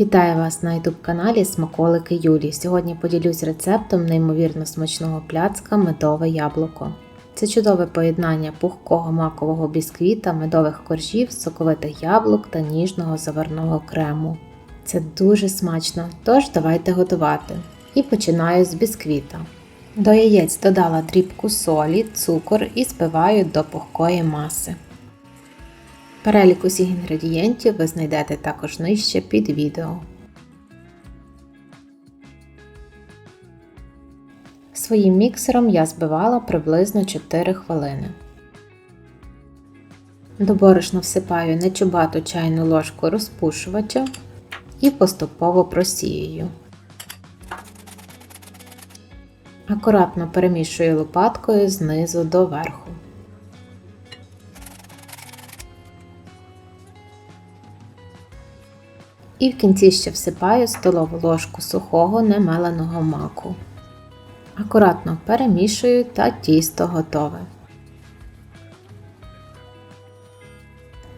Вітаю вас на youtube каналі Смаколики Юлі. Сьогодні поділюсь рецептом неймовірно смачного пляцка медове яблуко. Це чудове поєднання пухкого макового бісквіта, медових коржів, соковитих яблук та ніжного заварного крему. Це дуже смачно, тож давайте готувати. І починаю з бісквіта. До яєць додала дрібку солі, цукор і збиваю до пухкої маси. Перелік усіх інгредієнтів ви знайдете також нижче під відео. Своїм міксером я збивала приблизно 4 хвилини. До всипаю нечубату чайну ложку розпушувача і поступово просіюю. Акуратно перемішую лопаткою знизу до верху. І в кінці ще всипаю столову ложку сухого немеленого маку. Акуратно перемішую та тісто готове.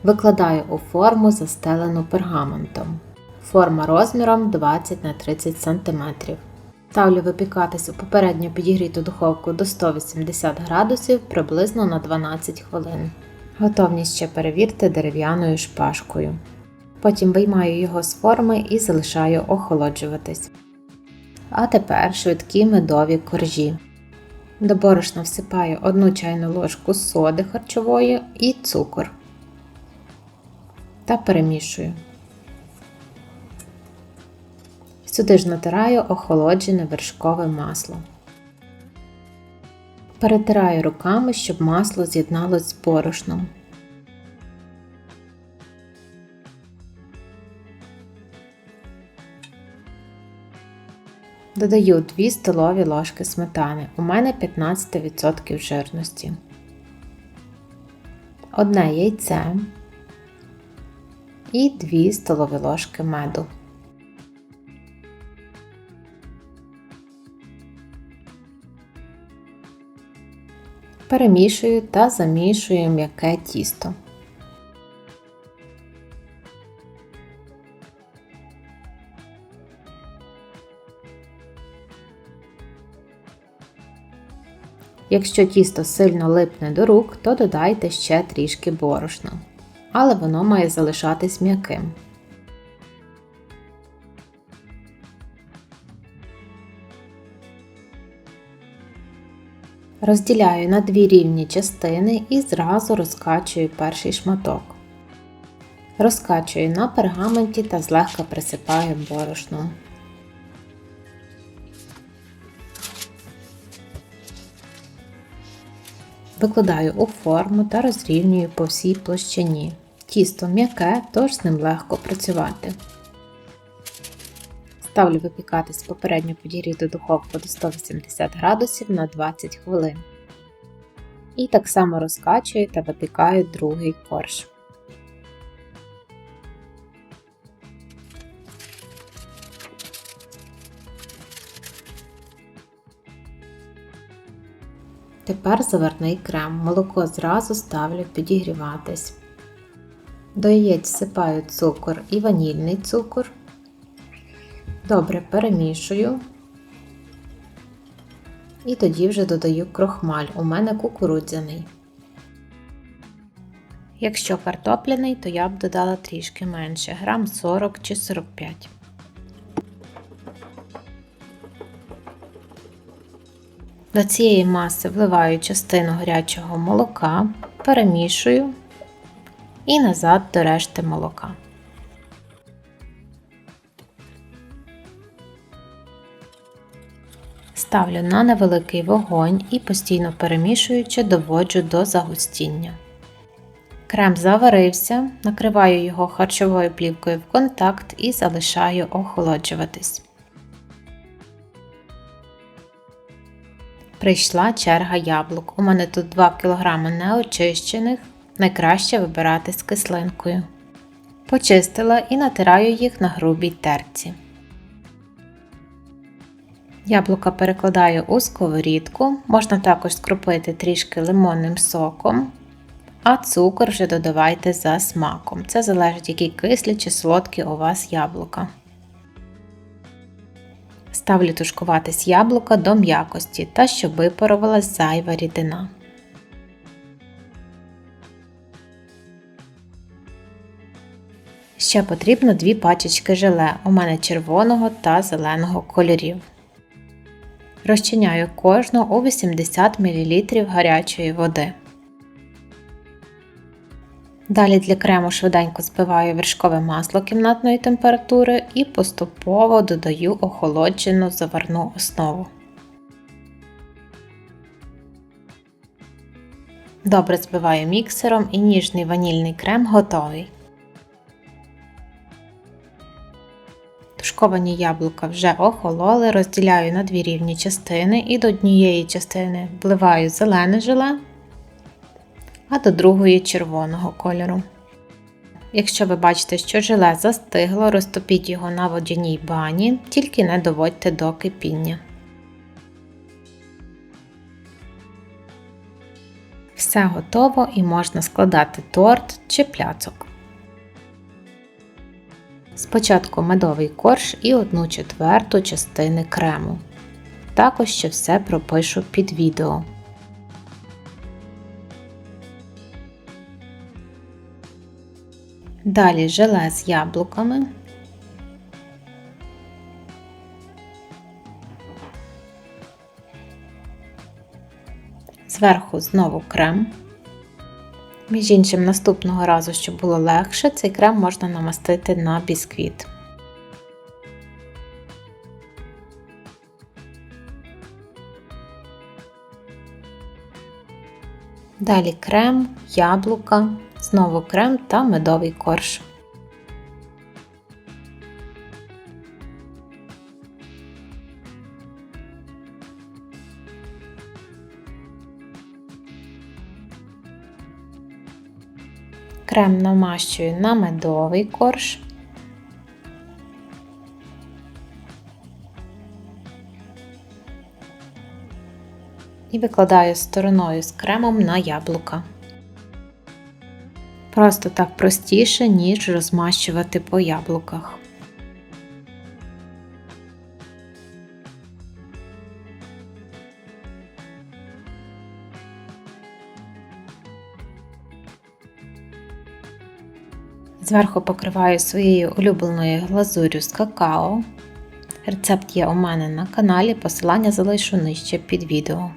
Викладаю у форму, застелену пергаментом. Форма розміром 20 на 30 см. Ставлю випікатись у попередньо підігріту духовку до 180 градусів приблизно на 12 хвилин. Готовність ще перевірте дерев'яною шпажкою. Потім виймаю його з форми і залишаю охолоджуватись. А тепер швидкі медові коржі. До борошна всипаю 1 чайну ложку соди харчової і цукор та перемішую. Сюди ж натираю охолоджене вершкове масло. Перетираю руками, щоб масло з'єдналось з борошном. Додаю 2 столові ложки сметани. У мене 15% жирності. Одне яйце і 2 столові ложки меду. Перемішую та замішую м'яке тісто. Якщо тісто сильно липне до рук, то додайте ще трішки борошна, але воно має залишатись м'яким. Розділяю на дві рівні частини і зразу розкачую перший шматок. Розкачую на пергаменті та злегка присипаю борошном. Викладаю у форму та розрівнюю по всій площині. Тісто м'яке, тож з ним легко працювати. Ставлю випікатись попередньо підігріту духовку до 180 градусів на 20 хвилин. І так само розкачую та випікаю другий корж. Тепер заварний крем. Молоко зразу ставлю підігріватись. До яєць всипаю цукор і ванільний цукор. Добре перемішую. І тоді вже додаю крохмаль. У мене кукурудзяний. Якщо картопляний, то я б додала трішки менше, грам 40 чи 45. До цієї маси вливаю частину гарячого молока, перемішую і назад до решти молока. Ставлю на невеликий вогонь і постійно перемішуючи доводжу до загустіння. Крем заварився, накриваю його харчовою плівкою в контакт і залишаю охолоджуватись. Прийшла черга яблук. У мене тут 2 кг неочищених, найкраще вибирати з кислинкою. Почистила і натираю їх на грубій терці. Яблука перекладаю у сковорідку, можна також скропити трішки лимонним соком, а цукор вже додавайте за смаком. Це залежить, які кислі чи солодкі у вас яблука. Ставлю тушкуватись яблука до м'якості та щоб випарувалась зайва рідина. Ще потрібно дві пачечки желе, у мене червоного та зеленого кольорів. Розчиняю кожну у 80 мл гарячої води. Далі для крему швиденько збиваю вершкове масло кімнатної температури і поступово додаю охолоджену заварну основу. Добре збиваю міксером і ніжний ванільний крем готовий. Тушковані яблука вже охололи, розділяю на дві рівні частини і до однієї частини вливаю зелене желе, а до другої червоного кольору. Якщо ви бачите, що желе застигло, розтопіть його на водяній бані, тільки не доводьте до кипіння. Все готово і можна складати торт чи пляцок. Спочатку медовий корж і 1 четверту частини крему. Також ще все пропишу під відео. Далі желе з яблуками. Зверху знову крем. Між іншим, наступного разу, щоб було легше, цей крем можна намастити на бісквіт. Далі крем, яблука, знову крем та медовий корж. Крем намащую на медовий корж. І викладаю стороною з кремом на яблука. Просто так простіше, ніж розмащувати по яблуках. Зверху покриваю своєю улюбленою глазурю з какао. Рецепт є у мене на каналі, посилання залишу нижче під відео.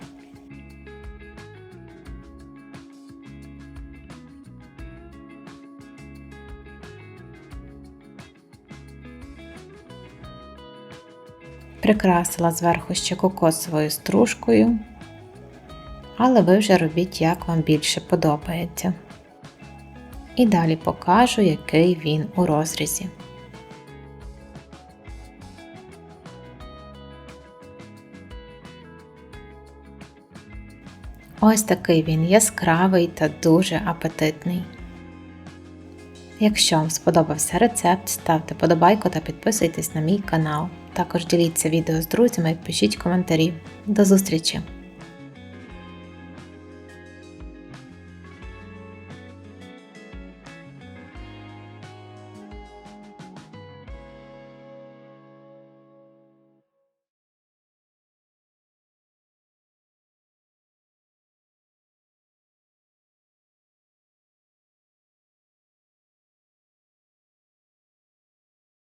Прикрасила зверху ще кокосовою стружкою, але ви вже робіть, як вам більше подобається. І далі покажу, який він у розрізі. Ось такий він яскравий та дуже апетитний. Якщо вам сподобався рецепт, ставте подобайку та підписуйтесь на мій канал. Також діліться відео з друзями пишіть коментарі. До зустрічі!